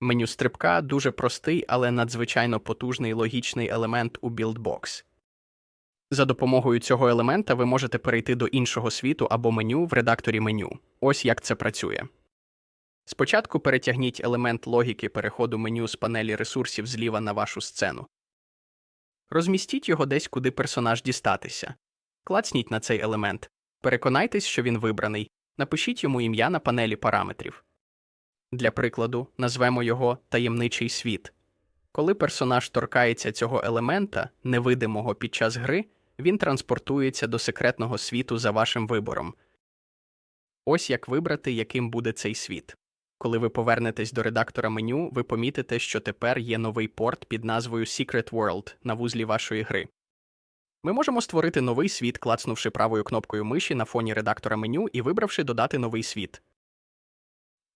Меню стрибка дуже простий, але надзвичайно потужний логічний елемент у BuildBox. За допомогою цього елемента ви можете перейти до іншого світу або меню в редакторі меню. Ось як це працює. Спочатку перетягніть елемент логіки переходу меню з панелі ресурсів зліва на вашу сцену. Розмістіть його десь, куди персонаж дістатися. Клацніть на цей елемент. Переконайтесь, що він вибраний. Напишіть йому ім'я на панелі параметрів. Для прикладу, назвемо його таємничий світ. Коли персонаж торкається цього елемента, невидимого під час гри, він транспортується до секретного світу за вашим вибором. Ось як вибрати, яким буде цей світ. Коли ви повернетесь до редактора меню, ви помітите, що тепер є новий порт під назвою Secret World на вузлі вашої гри. Ми можемо створити новий світ, клацнувши правою кнопкою миші на фоні редактора меню і вибравши додати новий світ.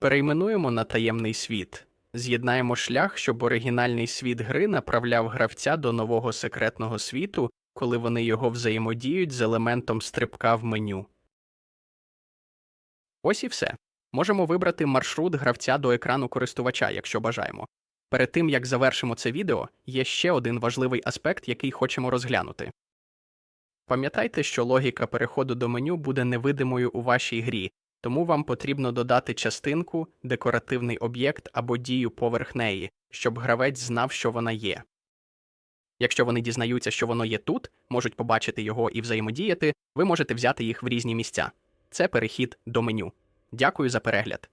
Перейменуємо на таємний світ. З'єднаємо шлях, щоб оригінальний світ гри направляв гравця до нового секретного світу, коли вони його взаємодіють з елементом стрибка в меню. Ось і все. Можемо вибрати маршрут гравця до екрану користувача, якщо бажаємо. Перед тим як завершимо це відео, є ще один важливий аспект, який хочемо розглянути. Пам'ятайте, що логіка переходу до меню буде невидимою у вашій грі, тому вам потрібно додати частинку, декоративний об'єкт або дію поверх неї, щоб гравець знав, що вона є. Якщо вони дізнаються, що воно є тут, можуть побачити його і взаємодіяти, ви можете взяти їх в різні місця. Це перехід до меню. Дякую за перегляд.